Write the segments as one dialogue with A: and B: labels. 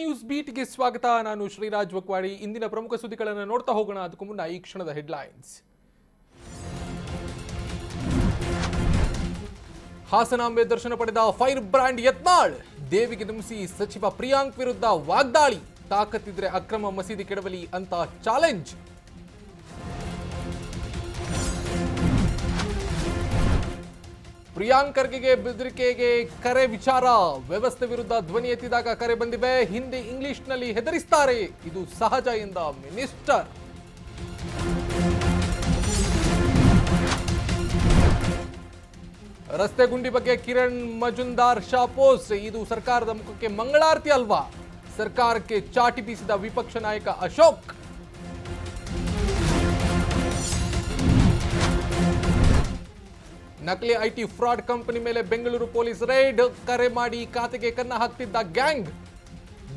A: News ಬೀಟ್ಗೆ ಸ್ವಾಗತ. ನಾನು ಶ್ರೀರಾಜ್ ವಕ್ವಾಡಿ ಇಂದಿನ ಪ್ರಮುಖ ಸುದ್ದಿಗಳನ್ನು ನೋಡ್ತಾ ಹೋಗೋಣ. ಅದಕ್ಕೂ ಮುನ್ನ ಈ ಕ್ಷಣದ ಹೆಡ್ಲೈನ್ಸ್. ಹಾಸನಾಂಬೆ ದರ್ಶನ ಪಡೆದ ಫೈರ್ ಬ್ರ್ಯಾಂಡ್ ಯತ್ನಾಳ್. ದೇವಿಗೆ ಧುಮಿಸಿ ಸಚಿವ ಪ್ರಿಯಾಂಕ್ ವಿರುದ್ಧ ವಾಗ್ದಾಳಿ. ತಾಕತ್ತಿದ್ರೆ ಅಕ್ರಮ ಮಸೀದಿ ಕೆಡವಲಿ ಅಂತ ಚಾಲೆಂಜ್. ಪ್ರಿಯಾಂಕ್ ಖರ್ಗೆಗೆ ಬೆದರಿಕೆಗೆ ಕರೆ ವಿಚಾರ. ವ್ಯವಸ್ಥೆ ವಿರುದ್ಧ ಧ್ವನಿ ಎತ್ತಿದಾಗ ಕರೆ ಬಂದಿವೆ. ಹಿಂದಿ ಇಂಗ್ಲಿಷ್ನಲ್ಲಿ ಹೆದರಿಸ್ತಾರೆ. ಇದು ಸಹಜ ಎಂದ ಮಿನಿಸ್ಟರ್. ರಸ್ತೆ ಗುಂಡಿ ಬಗ್ಗೆ ಕಿರಣ್ ಮಜುಂದಾರ್ ಶಾಪೋಸ್ ಇದು ಸರ್ಕಾರದ ಮುಖಕ್ಕೆ ಮಂಗಳಾರತಿ ಅಲ್ವಾ? ಸರ್ಕಾರಕ್ಕೆ ಚಾಟಿ ಬೀಸಿದ ವಿಪಕ್ಷ ನಾಯಕ ಅಶೋಕ್. ನಕಲಿ ಐಟಿ ಫ್ರಾಡ್ ಕಂಪನಿ ಮೇಲೆ ಬೆಂಗಳೂರು ಪೊಲೀಸ್ ರೈಡ್. ಕರೆ ಮಾಡಿ ಖಾತೆಗೆ ಕನ್ನ ಹಾಕ್ತಿದ್ದ ಗ್ಯಾಂಗ್.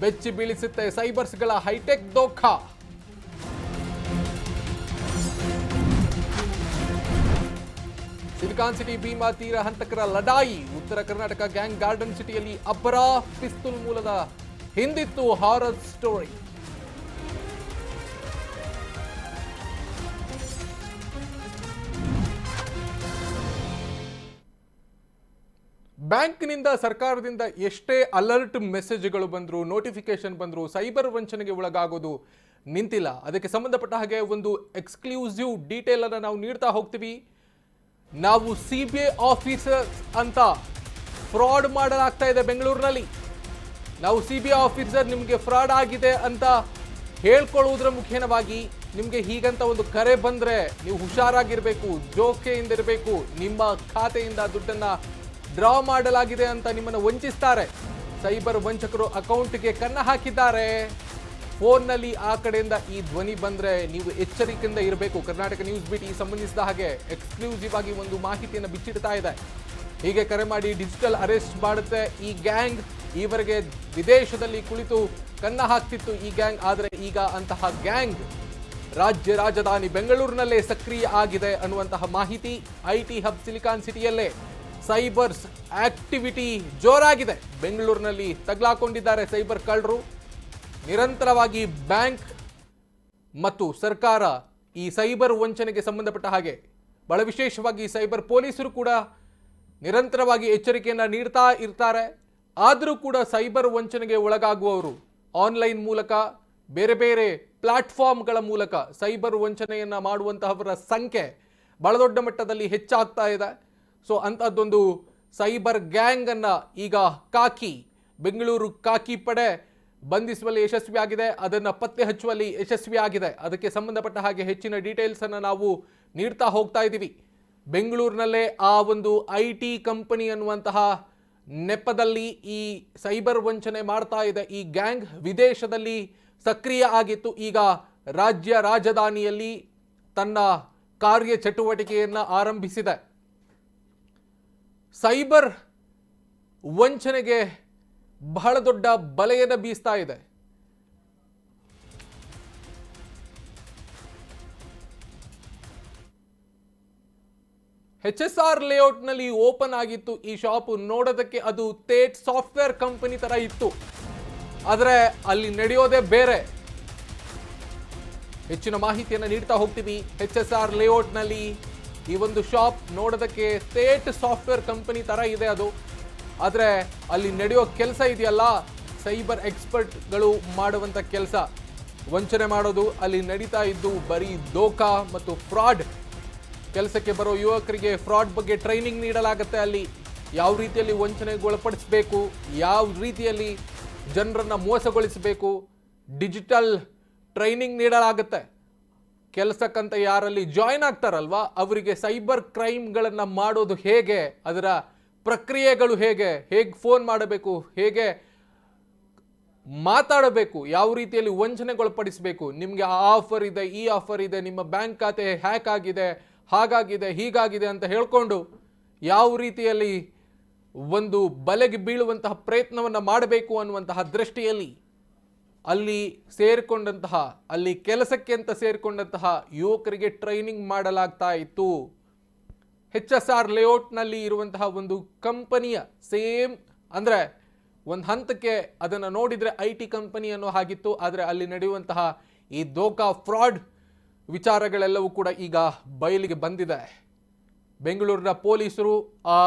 A: ಬೆಚ್ಚಿ ಬೀಳಿಸುತ್ತೆ ಸೈಬರ್ಸ್ಗಳ ಹೈಟೆಕ್ ದೋಖಾ. ಸಿಲಿಕಾನ್ ಸಿಟಿ ಭೀಮಾ ತೀರ ಹಂತಕರ ಲಡಾಯಿ ಉತ್ತರ ಕರ್ನಾಟಕ ಗ್ಯಾಂಗ್ ಗಾರ್ಡನ್ ಸಿಟಿಯಲ್ಲಿ ಅಬ್ಬರ ಪಿಸ್ತೂಲ್ ಮೂಲದ ಹಿಂದಿತ್ತು ಹಾರರ್ ಸ್ಟೋರಿ. ಬ್ಯಾಂಕ್ನಿಂದ ಸರ್ಕಾರದಿಂದ ಎಷ್ಟೇ ಅಲರ್ಟ್ ಮೆಸೇಜ್ಗಳು ಬಂದರೂ ನೋಟಿಫಿಕೇಶನ್ ಬಂದರೂ, ಸೈಬರ್ ವಂಚನೆಗೆ ಒಳಗಾಗೋದು ನಿಂತಿಲ್ಲ. ಅದಕ್ಕೆ ಸಂಬಂಧಪಟ್ಟ ಹಾಗೆ ಒಂದು ಎಕ್ಸ್ಕ್ಲೂಸಿವ್ ಡೀಟೇಲ್ ಅನ್ನು ನಾವು ನೀಡ್ತಾ ಹೋಗ್ತೀವಿ. ನಾವು ಸಿ ಬಿ ಐ ಆಫೀಸರ್ ಅಂತ ಫ್ರಾಡ್ ಮಾಡಲಾಗ್ತಾ ಇದೆ ಬೆಂಗಳೂರಿನಲ್ಲಿ. ನಾವು ಸಿ ಬಿ ಐ ಆಫೀಸರ್ ನಿಮಗೆ ಫ್ರಾಡ್ ಆಗಿದೆ ಅಂತ ಹೇಳ್ಕೊಳ್ಳುವುದರ ಮುಖೇನವಾಗಿ ನಿಮಗೆ ಹೀಗಂತ ಒಂದು ಕರೆ ಬಂದರೆ ನೀವು ಹುಷಾರಾಗಿರಬೇಕು ಜೋಕೆಯಿಂದಿರಬೇಕು ನಿಮ್ಮ ಖಾತೆಯಿಂದ ದುಡ್ಡನ್ನು ಡ್ರಾ ಮಾಡಲಾಗಿದೆ ಅಂತ ನಿಮ್ಮನ್ನು ವಂಚಿಸ್ತಾರೆ. ಸೈಬರ್ ವಂಚಕರು ಅಕೌಂಟ್ಗೆ ಕನ್ನ ಹಾಕಿದ್ದಾರೆ. ಫೋನ್ನಲ್ಲಿ ಆ ಕಡೆಯಿಂದ ಈ ಧ್ವನಿ ಬಂದರೆ ನೀವು ಎಚ್ಚರಿಕೆಯಿಂದ ಇರಬೇಕು. ಕರ್ನಾಟಕ ನ್ಯೂಸ್ ಬಿಟ್ ಈ ಸಂಬಂಧಿಸಿದ ಹಾಗೆ ಎಕ್ಸ್ಕ್ಲೂಸಿವ್ ಆಗಿ ಒಂದು ಮಾಹಿತಿಯನ್ನು ಬಿಚ್ಚಿಡ್ತಾ ಇದೆ. ಹೀಗೆ ಕರೆ ಮಾಡಿ ಡಿಜಿಟಲ್ ಅರೆಸ್ಟ್ ಮಾಡುತ್ತೆ ಈ ಗ್ಯಾಂಗ್. ಈವರೆಗೆ ವಿದೇಶದಲ್ಲಿ ಕುಳಿತು ಕನ್ನ ಹಾಕ್ತಿತ್ತು ಈ ಗ್ಯಾಂಗ್. ಆದರೆ ಈಗ ಅಂತಹ ಗ್ಯಾಂಗ್ ರಾಜ್ಯ ರಾಜಧಾನಿ ಬೆಂಗಳೂರಿನಲ್ಲೇ ಸಕ್ರಿಯ ಆಗಿದೆ ಅನ್ನುವಂತಹ ಮಾಹಿತಿ ಐಟಿ ಹಬ್ ಸಿಲಿಕಾನ್ ಸಿಟಿಯಲ್ಲೇ. ಸೈಬರ್ಸ್ ಆಕ್ಟಿವಿಟಿ ಜೋರಾಗಿದೆ. ಬೆಂಗಳೂರಿನಲ್ಲಿ ತಗ್ಲಾಕೊಂಡಿದ್ದಾರೆ ಸೈಬರ್ ಕಳ್ಳರು. ನಿರಂತರವಾಗಿ ಬ್ಯಾಂಕ್ ಮತ್ತು ಸರ್ಕಾರ ಈ ಸೈಬರ್ ವಂಚನೆಗೆ ಸಂಬಂಧಪಟ್ಟ ಹಾಗೆ, ಬಹಳ ವಿಶೇಷವಾಗಿ ಸೈಬರ್ ಪೊಲೀಸರು ಕೂಡ ನಿರಂತರವಾಗಿ ಎಚ್ಚರಿಕೆಯನ್ನು ನೀಡ್ತಾ ಇರ್ತಾರೆ. ಆದರೂ ಕೂಡ ಸೈಬರ್ ವಂಚನೆಗೆ ಒಳಗಾಗುವವರು ಆನ್ಲೈನ್ ಮೂಲಕ, ಬೇರೆ ಬೇರೆ ಪ್ಲಾಟ್ಫಾರ್ಮ್ಗಳ ಮೂಲಕ ಸೈಬರ್ ವಂಚನೆಯನ್ನು ಮಾಡುವಂತಹವರ ಸಂಖ್ಯೆ ಬಹಳ ದೊಡ್ಡ ಮಟ್ಟದಲ್ಲಿ ಹೆಚ್ಚಾಗ್ತಾ ಇದೆ. ಸೊ ಅಂಥದ್ದೊಂದು ಸೈಬರ್ ಗ್ಯಾಂಗನ್ನು ಈಗ ಕಾಕಿ, ಬೆಂಗಳೂರು ಕಾಕಿ ಪಡೆ ಬಂಧಿಸುವಲ್ಲಿ ಯಶಸ್ವಿಯಾಗಿದೆ, ಅದನ್ನು ಪತ್ತೆ ಹಚ್ಚುವಲ್ಲಿ ಯಶಸ್ವಿಯಾಗಿದೆ. ಅದಕ್ಕೆ ಸಂಬಂಧಪಟ್ಟ ಹಾಗೆ ಹೆಚ್ಚಿನ ಡೀಟೇಲ್ಸನ್ನು ನಾವು ನೀಡ್ತಾ ಹೋಗ್ತಾ ಇದ್ದೀವಿ ಬೆಂಗಳೂರಿನಲ್ಲೇ ಆ ಒಂದು ಐ ಟಿ ಕಂಪನಿ ಅನ್ನುವಂತಹ ನೆಪದಲ್ಲಿ ಈ ಸೈಬರ್ ವಂಚನೆ ಮಾಡ್ತಾ ಇದೆ. ಈ ಗ್ಯಾಂಗ್ ವಿದೇಶದಲ್ಲಿ ಸಕ್ರಿಯ ಆಗಿತ್ತು. ಈಗ ರಾಜ್ಯ ರಾಜಧಾನಿಯಲ್ಲಿ ತನ್ನ ಕಾರ್ಯ ಚಟುವಟಿಕೆಯನ್ನು ಆರಂಭಿಸಿದೆ. ಸೈಬರ್ ವಂಚನೆಗೆ ಬಹಳ ದೊಡ್ಡ ಬಲೆಯನ್ನು ಬೀಸ್ತಾ ಇದೆ. ಎಚ್ ಎಸ್ ಆರ್ ಲೇಔಟ್ನಲ್ಲಿ ಓಪನ್ ಆಗಿತ್ತು ಈ ಶಾಪ್. ನೋಡೋದಕ್ಕೆ ಅದು ತೇಟ್ ಸಾಫ್ಟ್ವೇರ್ ಕಂಪನಿ ತರ ಇತ್ತು. ಆದರೆ ಅಲ್ಲಿ ನಡೆಯೋದೇ ಬೇರೆ. ಹೆಚ್ಚಿನ ಮಾಹಿತಿಯನ್ನು ನೀಡ್ತಾ ಹೋಗ್ತೀವಿ ಎಚ್ ಎಸ್ ಆರ್ ಲೇಔಟ್ನಲ್ಲಿ. ಈ ಒಂದು ಶಾಪ್ ನೋಡೋದಕ್ಕೆ ಸ್ಟೇಟ್ ಸಾಫ್ಟ್ವೇರ್ ಕಂಪನಿ ತರ ಇದೆ ಅದು. ಆದರೆ ಅಲ್ಲಿ ನಡೆಯೋ ಕೆಲಸ ಇದೆಯಲ್ಲ ಸೈಬರ್ ಎಕ್ಸ್ಪರ್ಟ್ಗಳು ಮಾಡುವಂಥ ಕೆಲಸ. ವಂಚನೆ ಮಾಡೋದು, ಅಲ್ಲಿ ನಡೀತಾ ಇದ್ದು ಬರೀ ದೋಖ ಮತ್ತು ಫ್ರಾಡ್ ಕೆಲಸಕ್ಕೆ ಬರೋ ಯುವಕರಿಗೆ ಫ್ರಾಡ್ ಬಗ್ಗೆ ಟ್ರೈನಿಂಗ್ ನೀಡಲಾಗುತ್ತೆ ಅಲ್ಲಿ. ಯಾವ ರೀತಿಯಲ್ಲಿ ವಂಚನೆಗೆ ಒಳಪಡಿಸಬೇಕು, ಯಾವ ರೀತಿಯಲ್ಲಿ ಜನರನ್ನು ಮೋಸಗೊಳಿಸಬೇಕು ಡಿಜಿಟಲ್ ಟ್ರೈನಿಂಗ್ ನೀಡಲಾಗುತ್ತೆ. ಕೆಲಸಕ್ಕಂತ ಯಾರಲ್ಲಿ ಜಾಯ್ನ್ ಆಗ್ತಾರಲ್ವಾ? ಅವರಿಗೆ ಸೈಬರ್ ಕ್ರೈಮ್ಗಳನ್ನು ಮಾಡೋದು ಹೇಗೆ? ಅದರ ಪ್ರಕ್ರಿಯೆಗಳು ಹೇಗೆ? ಹೇಗೆ ಫೋನ್ ಮಾಡಬೇಕು? ಹೇಗೆ ಮಾತಾಡಬೇಕು? ಯಾವ ರೀತಿಯಲ್ಲಿ ವಂಚನೆಗೊಳಪಡಿಸಬೇಕು? ನಿಮಗೆ ಆ ಆಫರ್ ಇದೆ, ಈ ಆಫರ್ ಇದೆ, ನಿಮ್ಮ ಬ್ಯಾಂಕ್ ಖಾತೆ ಹ್ಯಾಕ್ ಆಗಿದೆ, ಹಾಗಾಗಿದೆ, ಹೀಗಾಗಿದೆ ಅಂತ ಹೇಳ್ಕೊಂಡು ಯಾವ ರೀತಿಯಲ್ಲಿ ಒಂದು ಬಲೆಗೆ ಬೀಳುವಂತಹ ಪ್ರಯತ್ನವನ್ನು ಮಾಡಬೇಕು ಅನ್ನುವಂತಹ ದೃಷ್ಟಿಯಲ್ಲಿ ಅಲ್ಲಿ ಸೇರಿಕೊಂಡಂತಹ, ಅಲ್ಲಿ ಕೆಲಸಕ್ಕೆ ಅಂತ ಸೇರಿಕೊಂಡಂತಹ ಯುವಕರಿಗೆ ಟ್ರೈನಿಂಗ್ ಮಾಡಲಾಗ್ತಾ ಇತ್ತು. ಹೆಚ್ ಎಸ್ ಆರ್ ಲೇಔಟ್ನಲ್ಲಿ ಇರುವಂತಹ ಒಂದು ಕಂಪನಿಯ ಸೇಮ್ ಅಂದರೆ ಒಂದು ಹಂತಕ್ಕೆ ಅದನ್ನು ನೋಡಿದರೆ ಐ ಟಿ ಕಂಪನಿ ಅನ್ನೋ ಹಾಗಿತ್ತು, ಆದರೆ ಅಲ್ಲಿ ನಡೆಯುವಂತಹ ಈ ದೋಖಾ ಫ್ರಾಡ್ ವಿಚಾರಗಳೆಲ್ಲವೂ ಕೂಡ ಈಗ ಬಯಲಿಗೆ ಬಂದಿದೆ. ಬೆಂಗಳೂರಿನ ಪೊಲೀಸರು ಆ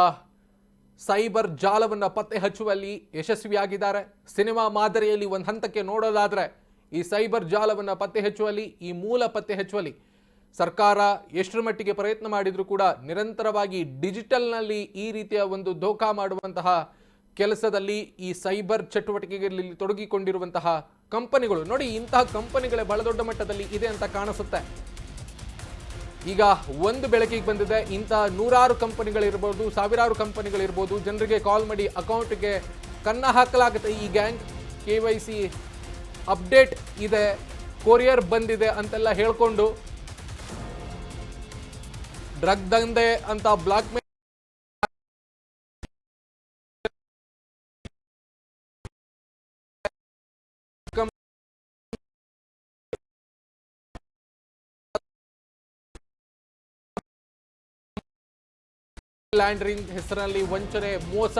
A: ಸೈಬರ್ ಜಾಲವನ್ನು ಪತ್ತೆ ಹಚ್ಚುವಲ್ಲಿ ಯಶಸ್ವಿಯಾಗಿದ್ದಾರೆ. ಸಿನಿಮಾ ಮಾದರಿಯಲ್ಲಿ ಒಂದು ಹಂತಕ್ಕೆ ನೋಡೋದಾದರೆ ಈ ಸೈಬರ್ ಜಾಲವನ್ನು ಪತ್ತೆ ಹಚ್ಚುವಲ್ಲಿ, ಈ ಮೂಲ ಪತ್ತೆ ಹಚ್ಚುವಲ್ಲಿ ಸರ್ಕಾರ ಎಷ್ಟರ ಮಟ್ಟಿಗೆ ಪ್ರಯತ್ನ ಮಾಡಿದರೂ ಕೂಡ ನಿರಂತರವಾಗಿ ಡಿಜಿಟಲ್ನಲ್ಲಿ ಈ ರೀತಿಯ ಒಂದು ಧೋಖಾ ಮಾಡುವಂತಹ ಕೆಲಸದಲ್ಲಿ ಈ ಸೈಬರ್ ಚಟುವಟಿಕೆಗಳಲ್ಲಿ ತೊಡಗಿಕೊಂಡಿರುವಂತಹ ಕಂಪನಿಗಳು. ನೋಡಿ, ಇಂತಹ ಕಂಪನಿಗಳೇ ಬಹಳ ದೊಡ್ಡ ಮಟ್ಟದಲ್ಲಿ ಇದೆ ಅಂತ ಕಾಣಿಸುತ್ತೆ. ಈಗ ಒಂದು ಬೆಳಕಿಗೆ ಬಂದಿದೆ. ಇಂಥ ನೂರಾರು ಕಂಪನಿಗಳಿರ್ಬೋದು, ಸಾವಿರಾರು ಕಂಪನಿಗಳಿರ್ಬೋದು, ಜನರಿಗೆ ಕಾಲ್ ಮಾಡಿ ಅಕೌಂಟ್ಗೆ ಕನ್ನ ಹಾಕಲಾಗುತ್ತೆ. ಈ gang K Y C update ಇದೆ, ಕೊರಿಯರ್ ಬಂದಿದೆ ಅಂತೆಲ್ಲ ಹೇಳ್ಕೊಂಡು ಡ್ರಗ್ ದಂಧೆ ಅಂತ ಬ್ಲಾಕ್ ಲ್ಯಾಂಡ್ರಿಂಗ್ ಹೆಸರಲ್ಲಿ ವಂಚನೆ, ಮೋಸ.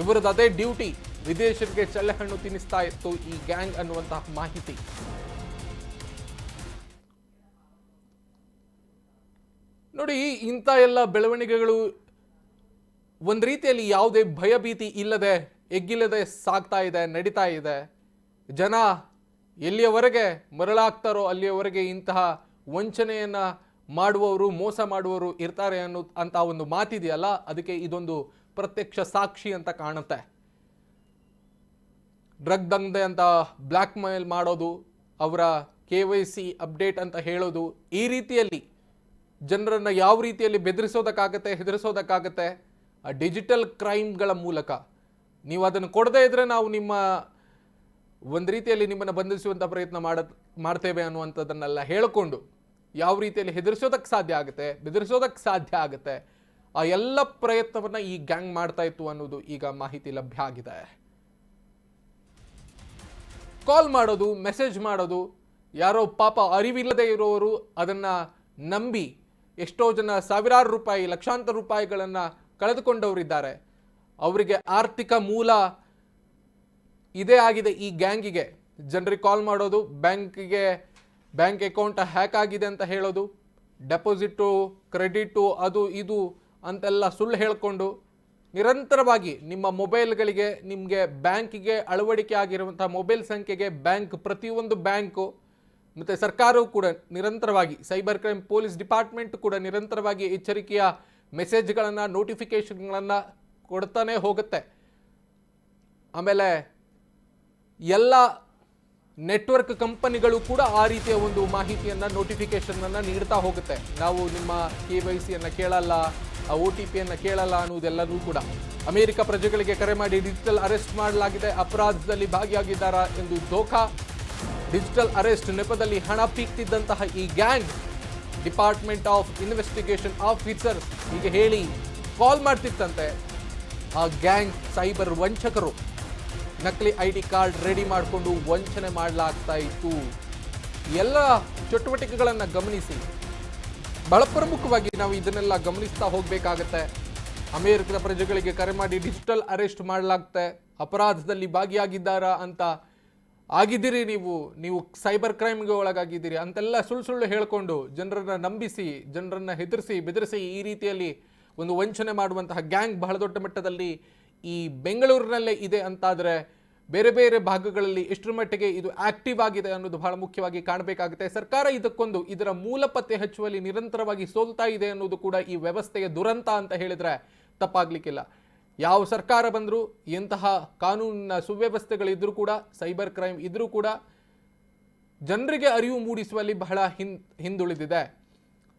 A: ಇವರದ್ದು ಅದೇ ಡ್ಯೂಟಿ. ವಿದೇಶಕ್ಕೆ ಚಳ್ಳೆಹಣ್ಣು ತಿನ್ನಿಸ್ತಾ ಇತ್ತು ಈ ಗ್ಯಾಂಗ್ ಅನ್ನುವಂತಹ ಮಾಹಿತಿ. ನೋಡಿ, ಇಂಥ ಎಲ್ಲ ಬೆಳವಣಿಗೆಗಳು ಒಂದು ರೀತಿಯಲ್ಲಿ ಯಾವುದೇ ಭಯಭೀತಿ ಇಲ್ಲದೆ, ಎಗ್ಗಿಲ್ಲದೆ ಸಾಗ್ತಾ ಇದೆ, ನಡೀತಾ ಇದೆ. ಜನ ಎಲ್ಲಿಯವರೆಗೆ ಮರಳಾಗ್ತಾರೋ ಅಲ್ಲಿಯವರೆಗೆ ಇಂತಹ ವಂಚನೆಯನ್ನ ಮಾಡುವವರು, ಮೋಸ ಮಾಡುವವರು ಇರ್ತಾರೆ ಅನ್ನೋ ಅಂತ ಒಂದು ಮಾತಿದೆಯಲ್ಲ, ಅದಕ್ಕೆ ಇದೊಂದು ಪ್ರತ್ಯಕ್ಷ ಸಾಕ್ಷಿ ಅಂತ ಕಾಣುತ್ತೆ. ಡ್ರಗ್ ದಂಧೆ ಅಂತ ಬ್ಲ್ಯಾಕ್ ಮೇಲ್ ಮಾಡೋದು, ಅವರ ಕೆ ವೈ ಸಿ ಅಪ್ಡೇಟ್ ಅಂತ ಹೇಳೋದು, ಈ ರೀತಿಯಲ್ಲಿ ಜನರನ್ನು ಯಾವ ರೀತಿಯಲ್ಲಿ ಬೆದರಿಸೋದಕ್ಕಾಗತ್ತೆ, ಹೆದರಿಸೋದಕ್ಕಾಗತ್ತೆ, ಆ ಡಿಜಿಟಲ್ ಕ್ರೈಮ್ಗಳ ಮೂಲಕ. ನೀವು ಅದನ್ನು ಕೊಡದೇ ಇದ್ರೆ ನಾವು ನಿಮ್ಮ ಒಂದು ರೀತಿಯಲ್ಲಿ ನಿಮ್ಮನ್ನು ಬಂಧಿಸುವಂಥ ಪ್ರಯತ್ನ ಮಾಡ, ಮಾಡ್ತೇವೆ ಅನ್ನುವಂಥದ್ದನ್ನೆಲ್ಲ ಹೇಳಿಕೊಂಡು ಯಾವ ರೀತಿಯಲ್ಲಿ ಹೆದರಿಸೋದಕ್ಕೆ ಸಾಧ್ಯ ಆಗುತ್ತೆ ಬೆದರಿಸೋದಕ್ಕೆ ಸಾಧ್ಯ ಆಗುತ್ತೆ, ಆ ಎಲ್ಲ ಪ್ರಯತ್ನವನ್ನು ಈ ಗ್ಯಾಂಗ್ ಮಾಡ್ತಾ ಇತ್ತು ಅನ್ನೋದು ಈಗ ಮಾಹಿತಿ ಲಭ್ಯ ಆಗಿದೆ. ಕಾಲ್ ಮಾಡೋದು ಮೆಸೇಜ್ ಮಾಡೋದು, ಯಾರೋ ಪಾಪ ಅರಿವಿಲ್ಲದೆ ಇರೋರು ಅದನ್ನು ನಂಬಿ ಎಷ್ಟೋ ಜನ ಸಾವಿರಾರು ರೂಪಾಯಿ, ಲಕ್ಷಾಂತರ ರೂಪಾಯಿಗಳನ್ನು ಕಳೆದುಕೊಂಡವರಿದ್ದಾರೆ. ಅವರಿಗೆ ಆರ್ಥಿಕ ಮೂಲ ಇದೇ ಆಗಿದೆ ಈ ಗ್ಯಾಂಗಿಗೆ. ಜನರಿಗೆ ಕಾಲ್ ಮಾಡೋದು, ಬ್ಯಾಂಕಿಗೆ ಬ್ಯಾಂಕ್ ಅಕೌಂಟ್ ಹ್ಯಾಕ್ ಆಗಿದೆ ಅಂತ ಹೇಳೋದು, ಡೆಪಾಸಿಟು, ಕ್ರೆಡಿಟು, ಅದು ಇದು ಅಂತೆಲ್ಲ ಸುಳ್ಳು ಹೇಳಿಕೊಂಡು ನಿರಂತರವಾಗಿ ನಿಮ್ಮ ಮೊಬೈಲ್ಗಳಿಗೆ, ನಿಮಗೆ ಬ್ಯಾಂಕಿಗೆ ಅಳವಡಿಕೆ ಆಗಿರುವಂಥ ಮೊಬೈಲ್ ಸಂಖ್ಯೆಗೆ ಬ್ಯಾಂಕ್, ಪ್ರತಿಯೊಂದು ಬ್ಯಾಂಕು ಮತ್ತು ಸರ್ಕಾರವು ಕೂಡ ನಿರಂತರವಾಗಿ, ಸೈಬರ್ ಕ್ರೈಮ್ ಪೊಲೀಸ್ ಡಿಪಾರ್ಟ್ಮೆಂಟ್ ಕೂಡ ನಿರಂತರವಾಗಿ ಎಚ್ಚರಿಕೆಯ ಮೆಸೇಜ್ಗಳನ್ನು, ನೋಟಿಫಿಕೇಷನ್ಗಳನ್ನು ಕೊಡ್ತಾನೆ ಹೋಗುತ್ತೆ. ಆಮೇಲೆ ಎಲ್ಲ ನೆಟ್ವರ್ಕ್ ಕಂಪನಿಗಳು ಕೂಡ ಆ ರೀತಿಯ ಒಂದು ಮಾಹಿತಿಯನ್ನು ನೋಟಿಫಿಕೇಶನನ್ನು ನೀಡ್ತಾ ಹೋಗುತ್ತೆ. ನಾವು ನಿಮ್ಮ ಕೆ ವೈ ಸಿಯನ್ನು ಕೇಳಲ್ಲ ಒ ಟಿ ಪಿಯನ್ನು ಕೇಳಲ್ಲ ಅನ್ನೋದೆಲ್ಲವೂ ಕೂಡ. ಅಮೆರಿಕ ಪ್ರಜೆಗಳಿಗೆ ಕರೆ ಮಾಡಿ ಡಿಜಿಟಲ್ ಅರೆಸ್ಟ್ ಮಾಡಲಾಗಿದೆ. ಅಪರಾಧದಲ್ಲಿ ಭಾಗಿಯಾಗಿದ್ದಾರಾ ಎಂದು ಧೋಖಾ. ಡಿಜಿಟಲ್ ಅರೆಸ್ಟ್ ನೆಪದಲ್ಲಿ ಹಣ ಪೀಕ್ತಿದ್ದಂತಹ ಈ gang department of investigation officer ಹೀಗೆ ಹೇಳಿ ಕಾಲ್ ಮಾಡ್ತಿತ್ತಂತೆ. ಆ ಗ್ಯಾಂಗ್ ಸೈಬರ್ ವಂಚಕರು. ನಕಲಿ ಐ ಡಿ ಕಾರ್ಡ್ ರೆಡಿ ಮಾಡಿಕೊಂಡು ವಂಚನೆ ಮಾಡಲಾಗ್ತಾ ಇತ್ತು. ಎಲ್ಲ ಚಟುವಟಿಕೆಗಳನ್ನು ಗಮನಿಸಿ. ಬಹಳ ಪ್ರಮುಖವಾಗಿ ನಾವು ಇದನ್ನೆಲ್ಲ ಗಮನಿಸ್ತಾ ಹೋಗಬೇಕಾಗತ್ತೆ. ಅಮೆರಿಕದ ಪ್ರಜೆಗಳಿಗೆ ಕರೆ ಮಾಡಿ ಡಿಜಿಟಲ್ ಅರೆಸ್ಟ್ ಮಾಡಲಾಗ್ತೆ. ಅಪರಾಧದಲ್ಲಿ ಭಾಗಿಯಾಗಿದ್ದಾರಾ ಅಂತ ಆಗಿದ್ದೀರಿ ನೀವು. ನೀವು ಸೈಬರ್ ಕ್ರೈಮ್ಗೆ ಒಳಗಾಗಿದ್ದೀರಿ. ಅಂತೆಲ್ಲ ಸುಳ್ಳು ಸುಳ್ಳು ಹೇಳಿಕೊಂಡು ಜನರನ್ನು ನಂಬಿಸಿ, ಜನರನ್ನು ಹೆದರಿಸಿ, ಬೆದರಿಸಿ ಈ ರೀತಿಯಲ್ಲಿ ಒಂದು ವಂಚನೆ ಮಾಡುವಂತಹ ಗ್ಯಾಂಗ್ ಬಹಳ ದೊಡ್ಡ ಮಟ್ಟದಲ್ಲಿ ಈ ಬೆಂಗಳೂರಿನಲ್ಲೇ ಇದೆ ಅಂತಾದರೆ ಬೇರೆ ಬೇರೆ ಭಾಗಗಳಲ್ಲಿ ಎಷ್ಟರ ಮಟ್ಟಿಗೆ ಇದು ಆಕ್ಟಿವ್ ಆಗಿದೆ ಅನ್ನೋದು ಬಹಳ ಮುಖ್ಯವಾಗಿ ಕಾಣಬೇಕಾಗುತ್ತೆ. ಸರ್ಕಾರ ಇದಕ್ಕೊಂದು ಇದರ ಮೂಲ ಪತ್ತೆ ಹಚ್ಚುವಲ್ಲಿ ನಿರಂತರವಾಗಿ ಸೋಲ್ತಾ ಇದೆ ಅನ್ನೋದು ಕೂಡ ಈ ವ್ಯವಸ್ಥೆಯ ದುರಂತ ಅಂತ ಹೇಳಿದರೆ ತಪ್ಪಾಗಲಿಕ್ಕಿಲ್ಲ. ಯಾವ ಸರ್ಕಾರ ಬಂದರೂ ಎಂತಹ ಕಾನೂನಿನ ಸುವ್ಯವಸ್ಥೆಗಳಿದ್ರೂ ಕೂಡ, ಸೈಬರ್ ಕ್ರೈಮ್ ಇದ್ರೂ ಕೂಡ ಜನರಿಗೆ ಅರಿವು ಮೂಡಿಸುವಲ್ಲಿ ಬಹಳ ಹಿಂದ್ ಹಿಂದುಳಿದಿದೆ.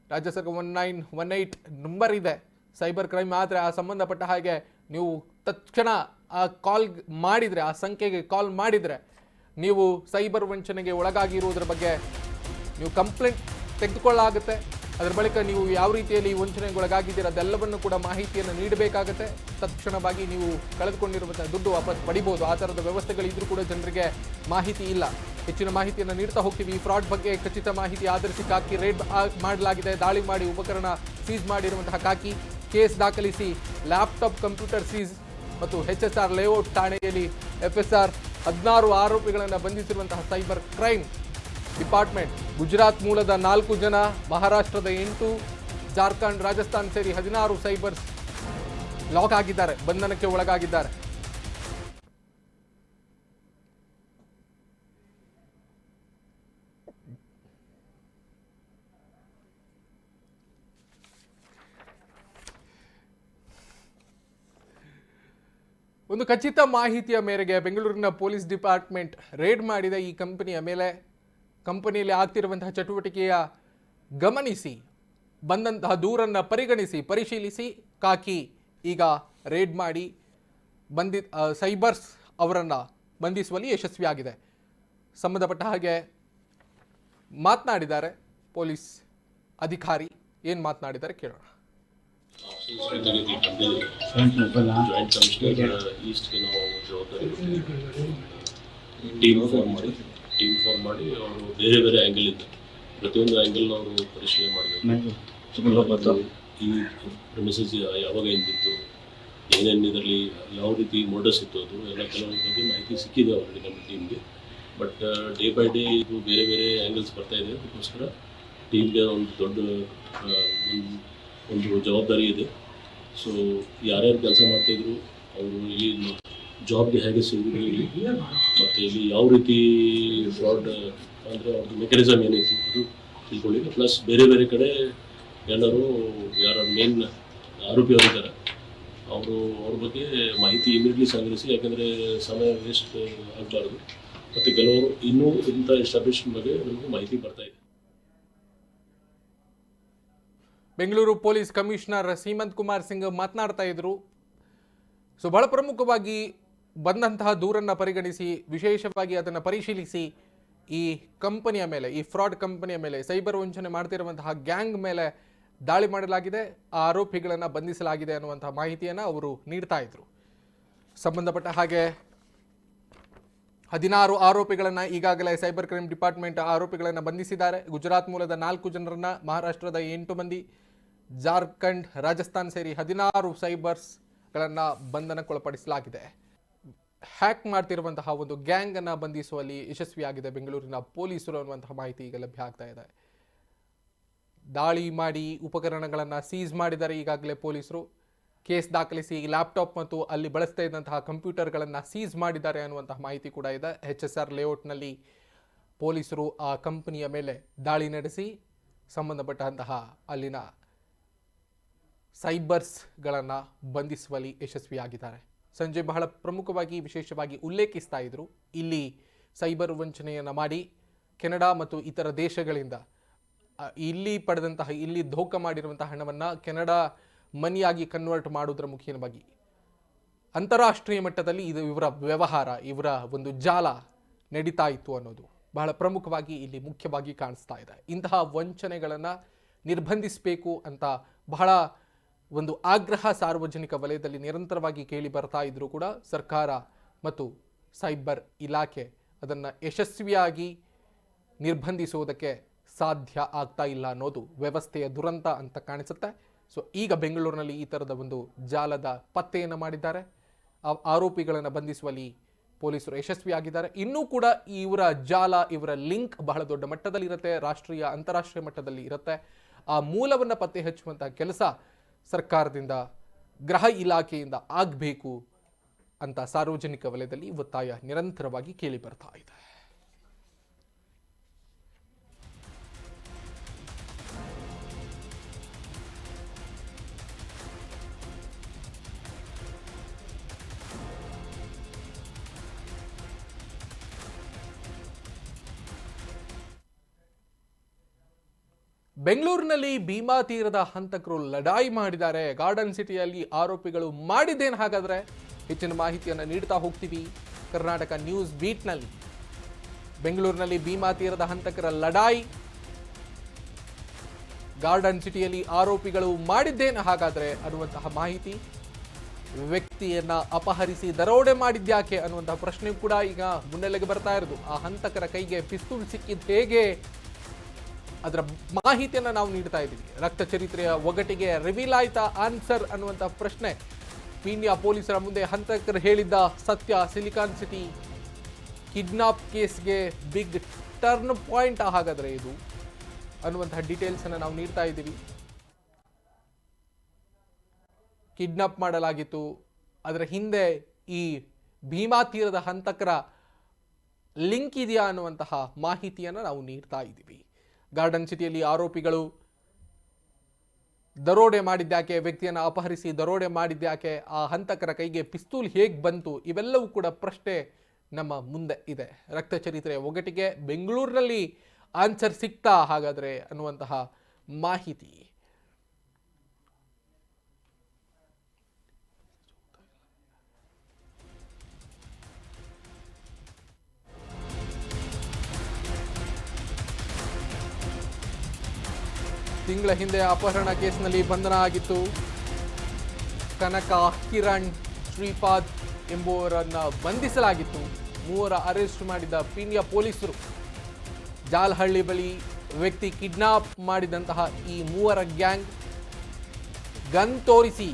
A: ರಾಜ್ಯ ಸರ್ಕಾರ one nine, one eight number ಇದೆ. ಸೈಬರ್ ಕ್ರೈಮ್ ಆದರೆ ಆ ಸಂಬಂಧಪಟ್ಟ ಹಾಗೆ ನೀವು ತಕ್ಷಣ ಆ ಕಾಲ್ ಮಾಡಿದರೆ, ಆ ಸಂಖ್ಯೆಗೆ ಕಾಲ್ ಮಾಡಿದರೆ, ನೀವು ಸೈಬರ್ ವಂಚನೆಗೆ ಒಳಗಾಗಿರುವುದರ ಬಗ್ಗೆ ನೀವು ಕಂಪ್ಲೇಂಟ್ ತೆಗೆದುಕೊಳ್ಳಾಗುತ್ತೆ ಅದರ ಬಳಿಕ ನೀವು ಯಾವ ರೀತಿಯಲ್ಲಿ ವಂಚನೆಗೆ ಒಳಗಾಗಿದ್ದೀರ ಅದೆಲ್ಲವನ್ನು ಕೂಡ ಮಾಹಿತಿಯನ್ನು ನೀಡಬೇಕಾಗುತ್ತೆ. ತಕ್ಷಣವಾಗಿ ನೀವು ಕಳೆದುಕೊಂಡಿರುವಂಥ ದುಡ್ಡು ವಾಪಸ್ ಪಡಿಬೋದು. ಆ ಥರದ ವ್ಯವಸ್ಥೆಗಳಿದ್ರೂ ಕೂಡ ಜನರಿಗೆ ಮಾಹಿತಿ ಇಲ್ಲ. ಹೆಚ್ಚಿನ ಮಾಹಿತಿಯನ್ನು ನೀಡ್ತಾ ಹೋಗ್ತೀವಿ. ಈ ಫ್ರಾಡ್ ಬಗ್ಗೆ ಖಚಿತ ಮಾಹಿತಿ ಆಧರಿಸಿ ಕಾಕಿ ರೇಡ್ ಮಾಡಲಾಗಿದೆ. ದಾಳಿ ಮಾಡಿ, ಉಪಕರಣ ಸೀಸ್ ಮಾಡಿರುವಂತಹ ಕಾಕಿ. ಕೇಸ್ ದಾಖಲಿಸಿ ಲ್ಯಾಪ್ಟಾಪ್ ಕಂಪ್ಯೂಟರ್ ಸೀಸ್ ಮತ್ತು ಎಚ್ ಎಸ್ ಆರ್ ಲೇಔಟ್ ಠಾಣೆಯಲ್ಲಿ ಎಫ್ ಎಸ್ ಆರ್ ಹದಿನಾರು ಆರೋಪಿಗಳನ್ನು ಬಂಧಿಸಿರುವಂತಹ ಸೈಬರ್ ಕ್ರೈಮ್ ಡಿಪಾರ್ಟ್ಮೆಂಟ್. ಗುಜರಾತ್ ಮೂಲದ ನಾಲ್ಕು ಜನ, ಮಹಾರಾಷ್ಟ್ರದ ಎಂಟು, ಜಾರ್ಖಂಡ್, ರಾಜಸ್ಥಾನ್ ಸೇರಿ ಹದಿನಾರು ಸೈಬರ್ಸ್ ಲಾಕ್ ಆಗಿದ್ದಾರೆ, ಬಂಧನಕ್ಕೆ ಒಳಗಾಗಿದ್ದಾರೆ. ಒಂದು ಖಚಿತ ಮಾಹಿತಿಯ ಮೇರೆಗೆ ಬೆಂಗಳೂರಿನ ಪೊಲೀಸ್ ಡಿಪಾರ್ಟ್ಮೆಂಟ್ ರೇಡ್ ಮಾಡಿದ ಈ ಕಂಪನಿಯ ಮೇಲೆ ಕಂಪನಿಯಲ್ಲಿ ಆಗ್ತಿರುವಂತಹ ಚಟುವಟಿಕೆಯ ಗಮನಿಸಿ, ಬಂದಂತಹ ದೂರನ್ನು ಪರಿಗಣಿಸಿ, ಪರಿಶೀಲಿಸಿ, ಕಾಕಿ ಈಗ ರೇಡ್ ಮಾಡಿ ಬಂದಿ ಸೈಬರ್ಸ್ ಅವರನ್ನು ಬಂಧಿಸುವಲ್ಲಿ ಯಶಸ್ವಿಯಾಗಿದೆ. ಸಂಬಂಧಪಟ್ಟ ಹಾಗೆ ಮಾತನಾಡಿದ್ದಾರೆ ಪೊಲೀಸ್ ಅಧಿಕಾರಿ. ಏನು ಮಾತನಾಡಿದ್ದಾರೆ ಕೇಳೋಣ.
B: ಜಾಯಿಂಟ್ ಕಮಿಷನರ್ ಜವಾಬ್ದಾರಿ ಟೀಮ್ ಫಾರ್ಮ್ ಮಾಡಿ ಟೀಮ್ ಫಾರ್ಮ್ ಮಾಡಿ ಅವರು ಬೇರೆ ಬೇರೆ ಆ್ಯಂಗಲ್ ಇದ್ದ ಪ್ರತಿಯೊಂದು ಆ್ಯಂಗಲ್ನ ಅವರು ಪರಿಶೀಲನೆ ಮಾಡಬೇಕು ಈ ಮೆಸೇಜ್ ಯಾವಾಗ ಎಂದಿತ್ತು ಏನೇನು ಇದರಲ್ಲಿ ಯಾವ ರೀತಿ ಮೋಡಸ್ ಇತ್ತು ಅದು ಎಲ್ಲ ಕೆಲವೊಂದು ಬಗ್ಗೆ ಮಾಹಿತಿ ಸಿಕ್ಕಿದೆ ಆಲ್ರೆಡಿ ನಮ್ಮ ಟೀಮ್ಗೆ ಬಟ್ ಡೇ ಬೈ ಡೇ ಇದು ಬೇರೆ ಬೇರೆ ಆ್ಯಂಗಲ್ಸ್ ಬರ್ತಾ ಇದೆ. ಅದಕ್ಕೋಸ್ಕರ ಟೀಮ್ಗೆ ಒಂದು ದೊಡ್ಡ ಒಂದು ಜವಾಬ್ದಾರಿ ಇದೆ. ಸೊ ಯಾರ್ಯಾರು ಕೆಲಸ ಮಾಡ್ತಾಯಿದ್ರು ಅವರು ಇಲ್ಲಿ ಜಾಬ್ಗೆ ಹೇಗೆ ಸಿಗುವುದು ಇಲ್ಲಿ ಮತ್ತು ಇಲ್ಲಿ ಯಾವ ರೀತಿ ಫ್ರಾಡ್ ಅಂದರೆ ಅವ್ರದ್ದು ಮೆಕ್ಯಾನಿಸಮ್ ಅದು ತಿಳ್ಕೊಳ್ಳಿ. ಪ್ಲಸ್ ಬೇರೆ ಬೇರೆ ಕಡೆ ಎಲ್ಲರೂ ಯಾರು ಮೇನ್ ಆರೋಪಿಯವರಿದ್ದಾರೆ ಅವರು ಅವ್ರ ಬಗ್ಗೆ ಮಾಹಿತಿ ಇಮಿಡಿಯೇಟ್ಲಿ ಸಂಗ್ರಹಿಸಿ, ಯಾಕೆಂದರೆ ಸಮಯ ವೇಸ್ಟ್ ಆಗಬಾರ್ದು. ಮತ್ತು ಕೆಲವರು ಇನ್ನೂ ಇಂಥ ಎಸ್ಟಾಬ್ಲಿಷ್ ಬಗ್ಗೆ ನಮಗೆ ಮಾಹಿತಿ ಬರ್ತಾ
A: ಬೆಂಗಳೂರು ಪೊಲೀಸ್ ಕಮಿಷನರ್ ಸೀಮಂತ್ ಕುಮಾರ್ ಸಿಂಗ್ ಮಾತನಾಡ್ತಾ ಇದ್ರು. ಸೊ, ಬಹಳ ಪ್ರಮುಖವಾಗಿ ಬಂದಂತಹ ದೂರನ್ನು ಪರಿಗಣಿಸಿ, ವಿಶೇಷವಾಗಿ ಅದನ್ನು ಪರಿಶೀಲಿಸಿ ಈ ಕಂಪನಿಯ ಮೇಲೆ, ಈ ಫ್ರಾಡ್ ಕಂಪನಿಯ ಮೇಲೆ, ಸೈಬರ್ ವಂಚನೆ ಮಾಡ್ತಿರುವಂತಹ ಗ್ಯಾಂಗ್ ಮೇಲೆ ದಾಳಿ ಮಾಡಲಾಗಿದೆ. ಆ ಆರೋಪಿಗಳನ್ನು ಬಂಧಿಸಲಾಗಿದೆ ಅನ್ನುವಂತಹ ಮಾಹಿತಿಯನ್ನು ಅವರು ನೀಡ್ತಾ ಇದ್ರು. ಸಂಬಂಧಪಟ್ಟ ಹಾಗೆ ಹದಿನಾರು ಆರೋಪಿಗಳನ್ನು ಈಗಾಗಲೇ ಸೈಬರ್ ಕ್ರೈಮ್ ಡಿಪಾರ್ಟ್ಮೆಂಟ್ ಆರೋಪಿಗಳನ್ನು ಬಂಧಿಸಿದ್ದಾರೆ. ಗುಜರಾತ್ ಮೂಲದ ನಾಲ್ಕು ಜನರನ್ನು, ಮಹಾರಾಷ್ಟ್ರದ ಎಂಟು ಮಂದಿ ಜಾರ್ಖಂಡ್, ರಾಜಸ್ಥಾನ್ ಸೇರಿ ಹದಿನಾರು ಸೈಬರ್ಸ್ಗಳನ್ನು ಬಂಧನಕ್ಕೊಳಪಡಿಸಲಾಗಿದೆ. ಹ್ಯಾಕ್ ಮಾಡ್ತಿರುವಂತಹ ಒಂದು ಗ್ಯಾಂಗನ್ನು ಬಂಧಿಸುವಲ್ಲಿ ಯಶಸ್ವಿಯಾಗಿದೆ ಬೆಂಗಳೂರಿನ ಪೊಲೀಸರು ಅನ್ನುವಂತಹ ಮಾಹಿತಿ ಈಗ ಲಭ್ಯ ಆಗ್ತಾ ಇದೆ. ದಾಳಿ ಮಾಡಿ ಉಪಕರಣಗಳನ್ನು ಸೀಸ್ ಮಾಡಿದ್ದಾರೆ ಈಗಾಗಲೇ ಪೊಲೀಸರು. ಕೇಸ್ ದಾಖಲಿಸಿ ಲ್ಯಾಪ್ಟಾಪ್ ಮತ್ತು ಅಲ್ಲಿ ಬಳಸ್ತಾ ಇದ್ದಂತಹ ಕಂಪ್ಯೂಟರ್ಗಳನ್ನು ಸೀಸ್ ಮಾಡಿದ್ದಾರೆ ಅನ್ನುವಂತಹ ಮಾಹಿತಿ ಕೂಡ ಇದೆ. ಎಚ್ ಎಸ್ ಆರ್ ಲೇಔಟ್ನಲ್ಲಿ ಪೊಲೀಸರು ಆ ಕಂಪನಿಯ ಮೇಲೆ ದಾಳಿ ನಡೆಸಿ, ಸಂಬಂಧಪಟ್ಟಂತಹ ಅಲ್ಲಿನ ಸೈಬರ್ಸ್ಗಳನ್ನು ಬಂಧಿಸುವಲ್ಲಿ ಯಶಸ್ವಿಯಾಗಿದ್ದಾರೆ. ಸಂಜೆ ಬಹಳ ಪ್ರಮುಖವಾಗಿ, ವಿಶೇಷವಾಗಿ ಉಲ್ಲೇಖಿಸ್ತಾ ಇದ್ದರು ಇಲ್ಲಿ ಸೈಬರ್ ವಂಚನೆಯನ್ನು ಮಾಡಿ ಕೆನಡಾ ಮತ್ತು ಇತರ ದೇಶಗಳಿಂದ ಇಲ್ಲಿ ಪಡೆದಂತಹ, ಇಲ್ಲಿ ಧೋಕ ಮಾಡಿರುವಂತಹ ಹಣವನ್ನು ಕೆನಡಾ ಮನಿಯಾಗಿ ಕನ್ವರ್ಟ್ ಮಾಡುವುದರ ಮುಖೇನವಾಗಿ ಅಂತಾರಾಷ್ಟ್ರೀಯ ಮಟ್ಟದಲ್ಲಿ ಇದು ಇವರ ವ್ಯವಹಾರ, ಇವರ ಒಂದು ಜಾಲ ನಡೀತಾ ಇತ್ತು ಅನ್ನೋದು ಬಹಳ ಪ್ರಮುಖವಾಗಿ ಇಲ್ಲಿ ಮುಖ್ಯವಾಗಿ ಕಾಣಿಸ್ತಾ ಇದೆ. ಇಂತಹ ವಂಚನೆಗಳನ್ನು ನಿರ್ಬಂಧಿಸಬೇಕು ಅಂತ ಬಹಳ ಒಂದು ಆಗ್ರಹ ಸಾರ್ವಜನಿಕ ವಲಯದಲ್ಲಿ ನಿರಂತರವಾಗಿ ಕೇಳಿ ಬರ್ತಾ ಇದ್ರೂ ಕೂಡ ಸರ್ಕಾರ ಮತ್ತು ಸೈಬರ್ ಇಲಾಖೆ ಅದನ್ನು ಯಶಸ್ವಿಯಾಗಿ ನಿರ್ಬಂಧಿಸುವುದಕ್ಕೆ ಸಾಧ್ಯ ಆಗ್ತಾ ಇಲ್ಲ ಅನ್ನೋದು ವ್ಯವಸ್ಥೆಯ ದುರಂತ ಅಂತ ಕಾಣಿಸುತ್ತೆ. ಸೊ ಈಗ ಬೆಂಗಳೂರಿನಲ್ಲಿ ಈ ಥರದ ಒಂದು ಜಾಲದ ಪತ್ತೆಯನ್ನು ಮಾಡಿದ್ದಾರೆ. ಆರೋಪಿಗಳನ್ನು ಬಂಧಿಸುವಲ್ಲಿ ಪೊಲೀಸರು ಯಶಸ್ವಿಯಾಗಿದ್ದಾರೆ. ಇನ್ನೂ ಕೂಡ ಇವರ ಜಾಲ, ಇವರ ಲಿಂಕ್ ಬಹಳ ದೊಡ್ಡ ಮಟ್ಟದಲ್ಲಿ ಇರುತ್ತೆ ರಾಷ್ಟ್ರೀಯ, ಅಂತಾರಾಷ್ಟ್ರೀಯ ಮಟ್ಟದಲ್ಲಿ ಇರುತ್ತೆ. ಆ ಮೂಲವನ್ನು ಪತ್ತೆ ಹಚ್ಚುವಂತಹ ಕೆಲಸ ಸರ್ಕಾರದಿಂದ ಗೃಹ ಇಲಾಖೆಯಿಂದ ಆಗಬೇಕು ಅಂತ ಸಾರ್ವಜನಿಕ ವಲಯದಲ್ಲಿ ಒತ್ತಾಯ ನಿರಂತರವಾಗಿ ಕೇಳಿ ಬರ್ತಾ ಇದೆ. ಬೆಂಗಳೂರಿನಲ್ಲಿ ಭೀಮಾ ತೀರದ ಹಂತಕರು ಲಡಾಯಿ ಮಾಡಿದ್ದಾರೆ. ಗಾರ್ಡನ್ ಸಿಟಿಯಲ್ಲಿ ಆರೋಪಿಗಳು ಮಾಡಿದ್ದೇನು ಹಾಗಾದರೆ? ಹೆಚ್ಚಿನ ಮಾಹಿತಿಯನ್ನು ನೀಡ್ತಾ ಹೋಗ್ತೀವಿ. ಕರ್ನಾಟಕ ನ್ಯೂಸ್ ಬೀಟ್ನಲ್ಲಿ. ಬೆಂಗಳೂರಿನಲ್ಲಿ ಭೀಮಾ ತೀರದ ಹಂತಕರ ಲಡಾಯಿ ಗಾರ್ಡನ್ ಸಿಟಿಯಲ್ಲಿ ಆರೋಪಿಗಳು ಮಾಡಿದ್ದೇನು ಹಾಗಾದರೆ ಅನ್ನುವಂತಹ ಮಾಹಿತಿ. ವ್ಯಕ್ತಿಯನ್ನ ಅಪಹರಿಸಿ ದರೋಡೆ ಮಾಡಿದ್ಯಾಕೆ ಅನ್ನುವಂತಹ ಪ್ರಶ್ನೆ ಕೂಡ ಈಗ ಮುನ್ನೆಲೆಗೆ ಬರ್ತಾ ಇರೋದು. ಆ ಹಂತಕರ ಕೈಗೆ ಪಿಸ್ತೂಲ್ ಸಿಕ್ಕಿದ್ದು ಹೇಗೆ? ಅದರ ಮಾಹಿತಿಯನ್ನು ನಾವು ನೀಡ್ತಾ ಇದ್ದೀವಿ. ರಕ್ತ ಚರಿತ್ರೆಯ ಒಗಟಿಗೆ ರಿವೀಲ್ ಆಯ್ತಾ ಆನ್ಸರ್ ಅನ್ನುವಂಥ ಪ್ರಶ್ನೆ ಪೀಣ್ಯ ಪೊಲೀಸರ ಮುಂದೆ ಹಂತಕರು ಹೇಳಿದ್ದ ಸತ್ಯ. ಸಿಲಿಕಾನ್ ಸಿಟಿ ಕಿಡ್ನಾಪ್ ಕೇಸ್ಗೆ ಬಿಗ್ ಟರ್ನ್ ಪಾಯಿಂಟ್ ಹಾಗಾದರೆ ಇದು ಅನ್ನುವಂತಹ ಡೀಟೇಲ್ಸನ್ನು ನಾವು ನೀಡ್ತಾ ಇದ್ದೀವಿ. ಕಿಡ್ನಾಪ್ ಮಾಡಲಾಗಿತ್ತು. ಅದರ ಹಿಂದೆ ಈ ಭೀಮಾ ತೀರದ ಹಂತಕರ ಲಿಂಕ್ ಇದೆಯಾ ಅನ್ನುವಂತಹ ಮಾಹಿತಿಯನ್ನು ನಾವು ನೀಡ್ತಾ ಇದ್ದೀವಿ. ಗಾರ್ಡನ್ ಸಿಟಿಯಲ್ಲಿ ಆರೋಪಿಗಳು ದರೋಡೆ ಮಾಡಿದ್ದಾಕೆ ವ್ಯಕ್ತಿಯನ್ನು ಅಪಹರಿಸಿ ದರೋಡೆ ಮಾಡಿದ್ಯಾಕೆ, ಆ ಹಂತಕರ ಕೈಗೆ ಪಿಸ್ತೂಲ್ ಹೇಗೆ ಬಂತು, ಇವೆಲ್ಲವೂ ಕೂಡ ಪ್ರಶ್ನೆ ನಮ್ಮ ಮುಂದೆ ಇದೆ. ರಕ್ತ ಚರಿತ್ರೆ ಒಗಟಿಗೆ ಬೆಂಗಳೂರಿನಲ್ಲಿ ಆನ್ಸರ್ ಸಿಗ್ತಾ ಹಾಗಾದರೆ ಅನ್ನುವಂತಹ ಮಾಹಿತಿ. ತಿಂಗಳ ಹಿಂದೆ ಅಪಹರಣ ಕೇಸ್ನಲ್ಲಿ ಬಂಧನ ಆಗಿತ್ತು. ಕನಕ ಕಿರಣ್, ಶ್ರೀಪಾದ್ ಎಂಬುವರನ್ನ ಬಂಧಿಸಲಾಗಿತ್ತು. ಮೂವರ ಅರೆಸ್ಟ್ ಮಾಡಿದ ಪೀಣ್ಯ ಪೊಲೀಸರು. ಜಾಲಹಳ್ಳಿ ಬಳಿ ವ್ಯಕ್ತಿ ಕಿಡ್ನಾಪ್ ಮಾಡಿದಂತಹ ಈ ಮೂವರ ಗ್ಯಾಂಗ್ ಗನ್ ತೋರಿಸಿ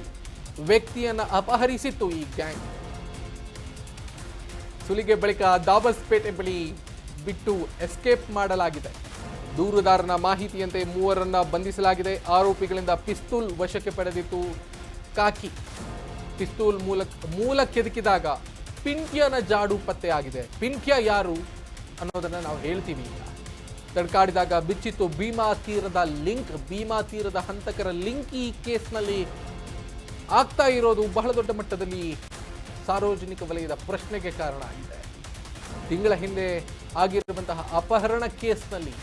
A: ವ್ಯಕ್ತಿಯನ್ನು ಅಪಹರಿಸಿತ್ತು ಈ ಗ್ಯಾಂಗ್. ಸುಲಿಗೆ ಬಳಿಕ ದಾಬಸ್ಪೇಟೆ ಬಳಿ ಬಿಟ್ಟು ಎಸ್ಕೇಪ್ ಮಾಡಲಾಗಿದೆ. ದೂರುದಾರನ ಮಾಹಿತಿಯಂತೆ ಮೂವರನ್ನ ಬಂಧಿಸಲಾಗಿದೆ. ಆರೋಪಿಗಳಿಂದ ಪಿಸ್ತೂಲ್ ವಶಕ್ಕೆ ಪಡೆದಿತ್ತು ಕಾಕಿ. ಪಿಸ್ತೂಲ್ ಮೂಲಕ ಮೂಲ ಕೆದಕಿದಾಗ ಪಿಂಟ್ಯನ ಜಾಡು ಪತ್ತೆಯಾಗಿದೆ ಪಿಂಟ್ಯ ಯಾರು ಅನ್ನೋದನ್ನ ನಾವು ಹೇಳ್ತೀವಿ ತಡ್ಕಾಡಿದಾಗ ಬಿಚ್ಚಿತ್ತು ಭೀಮಾ ತೀರದ ಲಿಂಕ್. ಭೀಮಾ ತೀರದ ಹಂತಕರ ಲಿಂಕ್ ಈ ಕೇಸ್ನಲ್ಲಿ ಆಗ್ತಾ ಇರೋದು ಬಹಳ ದೊಡ್ಡ ಮಟ್ಟದಲ್ಲಿ ಸಾರ್ವಜನಿಕ ವಲಯದ ಪ್ರಶ್ನೆಗೆ ಕಾರಣ ಆಗಿದೆ. ತಿಂಗಳ ಹಿಂದೆ ಆಗಿರುವಂತಹ ಅಪಹರಣ ಕೇಸ್ನಲ್ಲಿ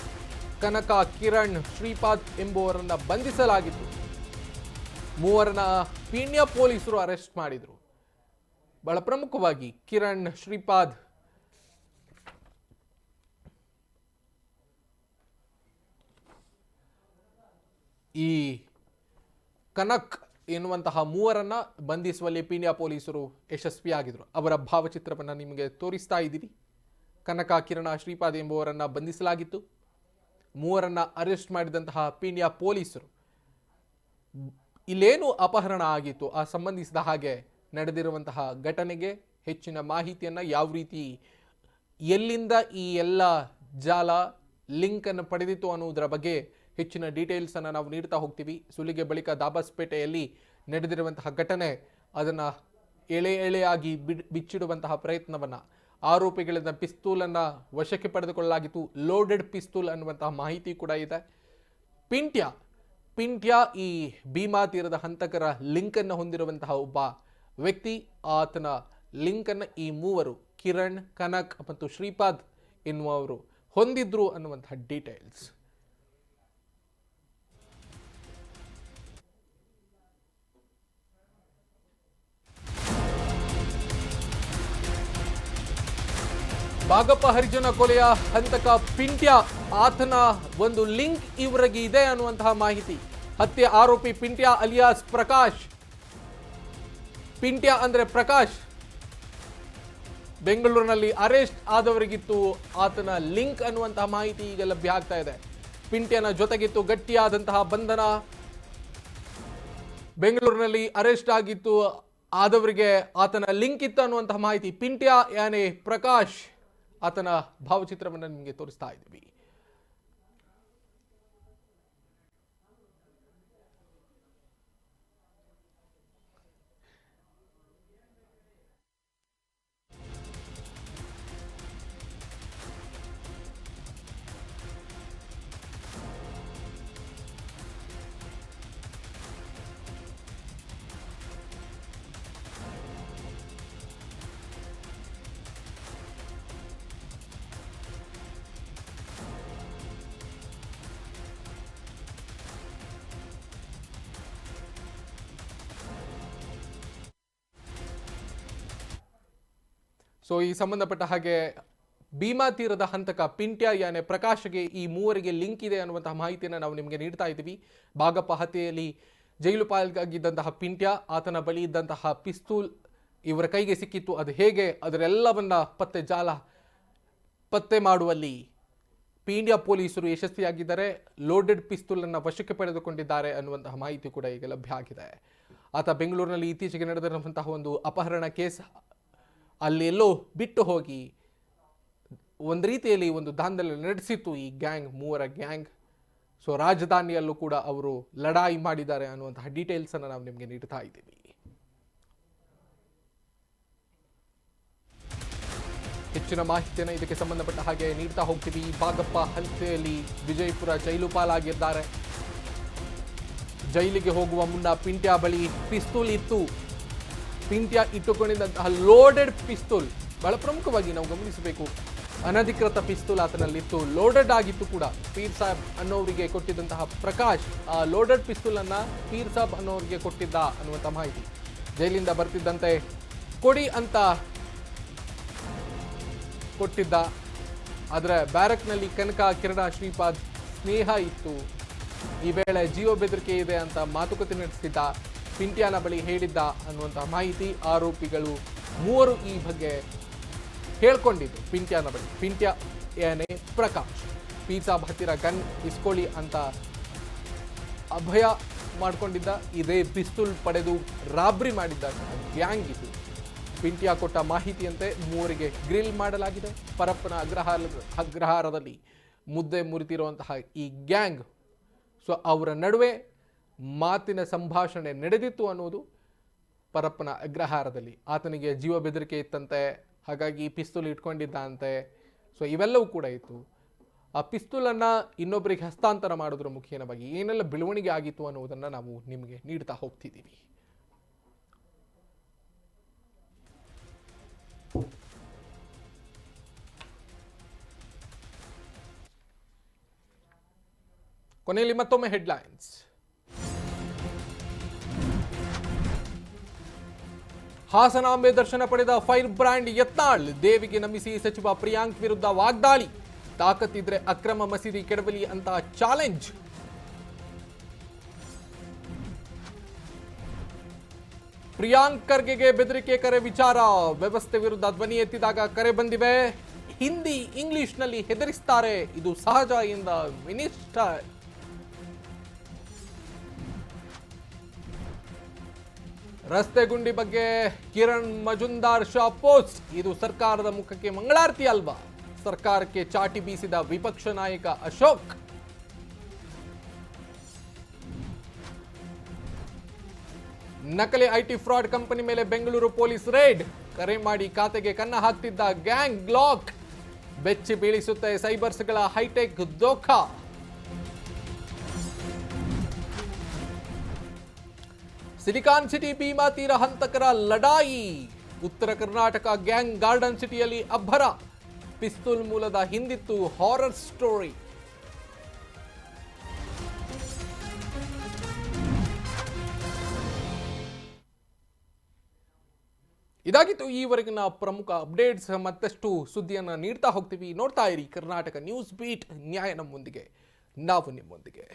A: ಕನಕ, ಕಿರಣ್, ಶ್ರೀಪಾದ್ ಎಂಬುವರನ್ನು ಬಂಧಿಸಲಾಗಿತ್ತು. ಮೂವರನ್ನ ಪೀಣ್ಯ ಪೊಲೀಸರು ಅರೆಸ್ಟ್ ಮಾಡಿದರು. ಬಹಳ ಪ್ರಮುಖವಾಗಿ ಕಿರಣ್, ಶ್ರೀಪಾದ್. ಈ ಕನಕ್ ಎನ್ನುವಂತಹ ಮೂವರನ್ನ ಬಂಧಿಸುವಲ್ಲಿ ಪೀಣ್ಯ ಪೊಲೀಸರು ಯಶಸ್ವಿಯಾಗಿದ್ರು. ಅವರ ಭಾವಚಿತ್ರವನ್ನು ನಿಮಗೆ ತೋರಿಸ್ತಾ ಇದ್ದೀರಿ ಕನಕ, ಕಿರಣ, ಶ್ರೀಪಾದ್ ಎಂಬುವರನ್ನ ಬಂಧಿಸಲಾಗಿತ್ತು. ಮೂವರನ್ನ ಅರೆಸ್ಟ್ ಮಾಡಿದಂತಹ ಪೀಣ್ಯ ಪೊಲೀಸರು. ಇಲ್ಲೇನು ಅಪಹರಣ ಆಗಿತ್ತು, ಆ ಸಂಬಂಧಿಸಿದ ಹಾಗೆ ನಡೆದಿರುವಂತಹ ಘಟನೆಗೆ ಹೆಚ್ಚಿನ ಮಾಹಿತಿಯನ್ನು ಯಾವ ರೀತಿ, ಎಲ್ಲಿಂದ ಈ ಎಲ್ಲ ಜಾಲ ಲಿಂಕನ್ನು ಪಡೆದಿತ್ತು ಅನ್ನುವುದರ ಬಗ್ಗೆ ಹೆಚ್ಚಿನ ಡೀಟೇಲ್ಸನ್ನು ನಾವು ನೀಡ್ತಾ ಹೋಗ್ತೀವಿ. ಸುಲಿಗೆ ಬಳಿಕ ದಾಬಸ್ಪೇಟೆಯಲ್ಲಿ ನಡೆದಿರುವಂತಹ ಘಟನೆ ಅದನ್ನು ಎಳೆ ಎಳೆಯಾಗಿ ಬಿಡ್, ಬಿಚ್ಚಿಡುವಂತಹ ಪ್ರಯತ್ನವನ್ನು ಆರೋಪಿಗಳಿಂದ ಪಿಸ್ತೂಲನ್ನು ವಶಕ್ಕೆ ಪಡೆದುಕೊಳ್ಳಲಾಗಿತ್ತು. ಲೋಡೆಡ್ ಪಿಸ್ತೂಲ್ ಅನ್ನುವಂತಹ ಮಾಹಿತಿ ಕೂಡ ಇದೆ. ಪಿಂಟ್ಯ ಪಿಂಟ್ಯ ಈ ಭೀಮಾ ತೀರದ ಹಂತಕರ ಲಿಂಕನ್ನು ಹೊಂದಿರುವಂತಹ ಒಬ್ಬ ವ್ಯಕ್ತಿ. ಆತನ ಲಿಂಕನ್ನು ಈ ಮೂವರು ಕಿರಣ್, ಕನಕ್ ಮತ್ತು ಶ್ರೀಪಾದ್ ಎನ್ನುವವರು ಹೊಂದಿದ್ರು ಅನ್ನುವಂತಹ ಡೀಟೇಲ್ಸ್. ಬಾಗಪ್ಪ ಹರಿಜನ ಕೊಲೆಯ ಹಂತಕ ಪಿಂಟ್ಯ ಆತನ ಒಂದು ಲಿಂಕ್ ಇವರಿಗೆ ಇದೆ ಅನ್ನುವಂತಹ ಮಾಹಿತಿ. ಹತ್ಯೆ ಆರೋಪಿ ಪಿಂಟ್ಯ ಅಲಿಯಾಸ್ ಪ್ರಕಾಶ್. ಪಿಂಟ್ಯ ಅಂದ್ರೆ ಪ್ರಕಾಶ್. ಬೆಂಗಳೂರಿನಲ್ಲಿ ಅರೆಸ್ಟ್ ಆದವರಿಗಿತ್ತು ಆತನ ಲಿಂಕ್ ಅನ್ನುವಂತಹ ಮಾಹಿತಿ ಈಗ ಲಭ್ಯ ಆಗ್ತಾ ಇದೆ. ಪಿಂಟ್ಯನ ಜೊತೆಗಿತ್ತು ಗಟ್ಟಿಯಾದಂತಹ ಬಂಧನ. ಬೆಂಗಳೂರಿನಲ್ಲಿ ಅರೆಸ್ಟ್ ಆಗಿತ್ತು ಆದವರಿಗೆ ಆತನ ಲಿಂಕ್ ಇತ್ತು ಅನ್ನುವಂತಹ ಮಾಹಿತಿ. ಪಿಂಟ್ಯ, ಯಾನೆ ಪ್ರಕಾಶ್. ಆತನ ಭಾವಚಿತ್ರವನ್ನು ನಿಮಗೆ ತೋರಿಸ್ತಾ ಇದ್ದೀವಿ. ಸೊ ಈ ಸಂಬಂಧಪಟ್ಟ ಹಾಗೆ ಭೀಮಾ ತೀರದ ಹಂತಕ ಪಿಂಟ್ಯ ಯಾನೆ ಪ್ರಕಾಶ್ಗೆ ಈ ಮೂವರಿಗೆ ಲಿಂಕ್ ಇದೆ ಅನ್ನುವಂತಹ ಮಾಹಿತಿಯನ್ನು ನಾವು ನಿಮಗೆ ನೀಡ್ತಾ ಇದ್ದೀವಿ. ಬಾಗಪ್ಪ ಹತ್ಯೆಯಲ್ಲಿ ಜೈಲು ಪಾಲ್ಗಾಗಿದ್ದಂತಹ ಪಿಂಟ್ಯ, ಆತನ ಬಳಿ ಇದ್ದಂತಹ ಪಿಸ್ತೂಲ್ ಇವರ ಕೈಗೆ ಸಿಕ್ಕಿತ್ತು. ಅದು ಹೇಗೆ? ಅದರೆಲ್ಲವನ್ನ ಪತ್ತೆ ಜಾಲ, ಪತ್ತೆ ಮಾಡುವಲ್ಲಿ ಪಿಂಡ್ಯಾ ಪೊಲೀಸರು ಯಶಸ್ವಿಯಾಗಿದ್ದಾರೆ. ಲೋಡೆಡ್ ಪಿಸ್ತೂಲನ್ನು ವಶಕ್ಕೆ ಪಡೆದುಕೊಂಡಿದ್ದಾರೆ ಅನ್ನುವಂತಹ ಮಾಹಿತಿ ಕೂಡ ಈಗ ಲಭ್ಯ ಆಗಿದೆ. ಆತ ಬೆಂಗಳೂರಿನಲ್ಲಿ ಇತ್ತೀಚೆಗೆ ನಡೆದಿರುವಂತಹ ಒಂದು ಅಪಹರಣ ಕೇಸ್ ಅಲ್ಲಿ ಎಲ್ಲೋ ಬಿಟ್ಟು ಹೋಗಿ ಒಂದು ರೀತಿಯಲ್ಲಿ ಒಂದು ದಾಂಧಲೆ ನಡೆಸಿತ್ತು ಈ ಗ್ಯಾಂಗ್, ಮೂವರ ಗ್ಯಾಂಗ್. ಸೊ ರಾಜಧಾನಿಯಲ್ಲೂ ಕೂಡ ಅವರು ಲಡಾಯಿ ಮಾಡಿದ್ದಾರೆ ಅನ್ನುವಂತಹ ಡೀಟೇಲ್ಸನ್ನು ನಾವು ನಿಮಗೆ ನೀಡ್ತಾ ಇದ್ದೀವಿ. ಹೆಚ್ಚಿನ ಮಾಹಿತಿಯನ್ನು ಇದಕ್ಕೆ ಸಂಬಂಧಪಟ್ಟ ಹಾಗೆ ನೀಡ್ತಾ ಹೋಗ್ತೀವಿ. ಬಾಗಪ್ಪ ಹಲ್ಸೆಯಲ್ಲಿ ವಿಜಯಪುರ ಜೈಲು ಪಾಲಾಗಿದ್ದಾರೆ. ಜೈಲಿಗೆ ಹೋಗುವ ಮುನ್ನ ಪಿಂಟ್ಯಾ ಬಳಿ ಪಿಸ್ತೂಲ್ ಇತ್ತು. ಪಿಂಟ್ಯ ಇಟ್ಟುಕೊಂಡಿದ್ದಂತಹ ಲೋಡೆಡ್ ಪಿಸ್ತೂಲ್ ಬಹಳ ಪ್ರಮುಖವಾಗಿ ನಾವು ಗಮನಿಸಬೇಕು. ಅನಧಿಕೃತ ಪಿಸ್ತೂಲ್ ಆತನಲ್ಲಿತ್ತು. ಲೋಡೆಡ್ ಆಗಿತ್ತು ಕೂಡ. ಪೀರ್ ಸಾಹೇಬ್ ಅನ್ನೋರಿಗೆ ಕೊಟ್ಟಿದ್ದಂತಹ ಪ್ರಕಾಶ್ ಆ ಲೋಡೆಡ್ ಪಿಸ್ತೂಲ್ ಅನ್ನ ಪೀರ್ ಸಾಹೇಬ್ ಅನ್ನೋರಿಗೆ ಕೊಟ್ಟಿದ್ದ ಅನ್ನುವಂಥ ಮಾಹಿತಿ. ಜೈಲಿಂದ ಬರ್ತಿದ್ದಂತೆ ಕೊಡಿ ಅಂತ ಕೊಟ್ಟಿದ್ದ. ಆದರೆ ಬ್ಯಾರಕ್ನಲ್ಲಿ ಕನಕ, ಕಿರಣ, ಶ್ರೀಪಾದ್ ಸ್ನೇಹ ಇತ್ತು. ಈ ವೇಳೆ ಜೀವ ಬೆದರಿಕೆ ಇದೆ ಅಂತ ಮಾತುಕತೆ ನಡೆಸಿದ್ದ ಪಿಂಟ್ಯಾನ ಬಳಿ ಹೇಳಿದ್ದ ಅನ್ನುವಂತಹ ಮಾಹಿತಿ ಆರೋಪಿಗಳು ಮೂವರು ಈ ಬಗ್ಗೆ ಹೇಳ್ಕೊಂಡಿದ್ದು ಪಿಂಟ್ಯಾನ ಬಳಿ. ಪಿಂಟ್ಯ ಏನೇ ಪ್ರಕಾಶ್, ಪೀಸಾ ಹತ್ತಿರ ಗನ್ ಇಸ್ಕೊಳ್ಳಿ ಅಂತ ಅಭಯ ಮಾಡಿಕೊಂಡಿದ್ದ, ಇದೇ ಪಿಸ್ತೂಲ್ ಪಡೆದು ರಾಬ್ರಿ ಮಾಡಿದ್ದ ಗ್ಯಾಂಗ್ ಇದು. ಪಿಂಟ್ಯ ಕೊಟ್ಟ ಮಾಹಿತಿಯಂತೆ ಮೂವರಿಗೆ ಗ್ರಿಲ್ ಮಾಡಲಾಗಿದೆ. ಪರಪ್ಪನ ಅಗ್ರಹಾರ, ಅಗ್ರಹಾರದಲ್ಲಿ ಮುದ್ದೆ ಮುರಿತಿರುವಂತಹ ಈ ಗ್ಯಾಂಗ್, ಸೊ ಅವರ ನಡುವೆ ಮಾತಿನ ಸಂಭಾಷಣೆ ನಡೆದಿತ್ತು ಅನ್ನೋದು ಪರಪ್ಪನ ಅಗ್ರಹಾರದಲ್ಲಿ. ಆತನಿಗೆ ಜೀವ ಬೆದರಿಕೆ ಇತ್ತಂತೆ, ಹಾಗಾಗಿ ಪಿಸ್ತೂಲ್ ಇಟ್ಕೊಂಡಿದ್ದಂತೆ ಸೊ ಇವೆಲ್ಲವೂ ಕೂಡ ಇತ್ತು. ಆ ಪಿಸ್ತೂಲನ್ನು ಇನ್ನೊಬ್ಬರಿಗೆ ಹಸ್ತಾಂತರ ಮಾಡೋದ್ರ ಮುಖೇನವಾಗಿ ಏನೆಲ್ಲ ಬೆಳವಣಿಗೆ ಆಗಿತ್ತು ಅನ್ನೋದನ್ನು ನಾವು ನಿಮಗೆ ನೀಡ್ತಾ ಹೋಗ್ತಿದ್ದೀವಿ ಕೊನೆಯಲ್ಲಿ ಮತ್ತೊಮ್ಮೆ ಹೆಡ್ಲೈನ್ಸ್ ಹಾಸನಾಂಬೆ ದರ್ಶನ ಪಡೆದ ಫೈರ್ ಬ್ರ್ಯಾಂಡ್ ಯತ್ನಾಳ್ ದೇವಿಗೆ ನಮಿಸಿ ಸಚಿವ ಪ್ರಿಯಾಂಕ್ ವಿರುದ್ಧ ವಾಗ್ದಾಳಿ. ತಾಕತ್ತಿದ್ರೆ ಅಕ್ರಮ ಮಸೀದಿ ಕೆಡವಲಿ ಅಂತ ಚಾಲೆಂಜ್. ಪ್ರಿಯಾಂಕ್ ಖರ್ಗೆಗೆ ಬೆದರಿಕೆ ಕರೆ ವಿಚಾರ. ವ್ಯವಸ್ಥೆ ವಿರುದ್ಧ ಧ್ವನಿ ಎತ್ತಿದಾಗ ಕರೆ ಬಂದಿವೆ. ಹಿಂದಿ ಇಂಗ್ಲಿಷ್ನಲ್ಲಿ ಹೆದರಿಸ್ತಾರೆ. ಇದು ಸಹಜ ಎಂದ ಮಿನಿಸ್ಟರ್ ರಸ್ತೆ ಗುಂಡಿ ಬಗ್ಗೆ ಕಿರಣ್ ಮಜುಂದಾರ್ ಶಾ ಪೋಸ್ಟ್. ಇದು ಸರ್ಕಾರದ ಮುಖಕ್ಕೆ ಮಂಗಳಾರತಿ ಅಲ್ವಾ? ಸರ್ಕಾರಕ್ಕೆ ಚಾಟಿ ಬೀಸಿದ ವಿಪಕ್ಷ ನಾಯಕ ಅಶೋಕ್. ನಕಲಿ ಐಟಿ ಫ್ರಾಡ್ ಕಂಪನಿ ಮೇಲೆ ಬೆಂಗಳೂರು ಪೊಲೀಸ್ ರೇಡ್. ಕರೆ ಮಾಡಿ ಖಾತೆಗೆ ಕನ್ನ ಹಾಕ್ತಿದ್ದ ಗ್ಯಾಂಗ್ ಬ್ಲಾಕ್ ಬೆಚ್ಚಿ ಬೀಳಿಸುತ್ತೆ ಸೈಬರ್ಸ್ಗಳ ಹೈಟೆಕ್ ದೋಖಾ ಸಿಲಿಕಾನ್ ಸಿಟಿ ಭೀಮಾ ತೀರ ಹಂತಕರ ಲಡಾಯಿ. ಉತ್ತರ ಕರ್ನಾಟಕ ಗ್ಯಾಂಗ್ ಗಾರ್ಡನ್ ಸಿಟಿಯಲ್ಲಿ ಅಬ್ಬರ. ಪಿಸ್ತೂಲ್ ಮೂಲದ ಹಿಂದಿತ್ತು ಹಾರರ್ ಸ್ಟೋರಿ ಇದಾಗಿತ್ತು ಈವರೆಗಿನ ಪ್ರಮುಖ ಅಪ್ಡೇಟ್ಸ್. ಮತ್ತಷ್ಟು ಸುದ್ದಿಯನ್ನು ನೀಡ್ತಾ ಹೋಗ್ತೀವಿ. ನೋಡ್ತಾ ಇರಿ ಕರ್ನಾಟಕ ನ್ಯೂಸ್ ಬೀಟ್ ನ್ಯಾಯ ನಮ್ಮೊಂದಿಗೆ ನಾವು ನಿಮ್ಮೊಂದಿಗೆ.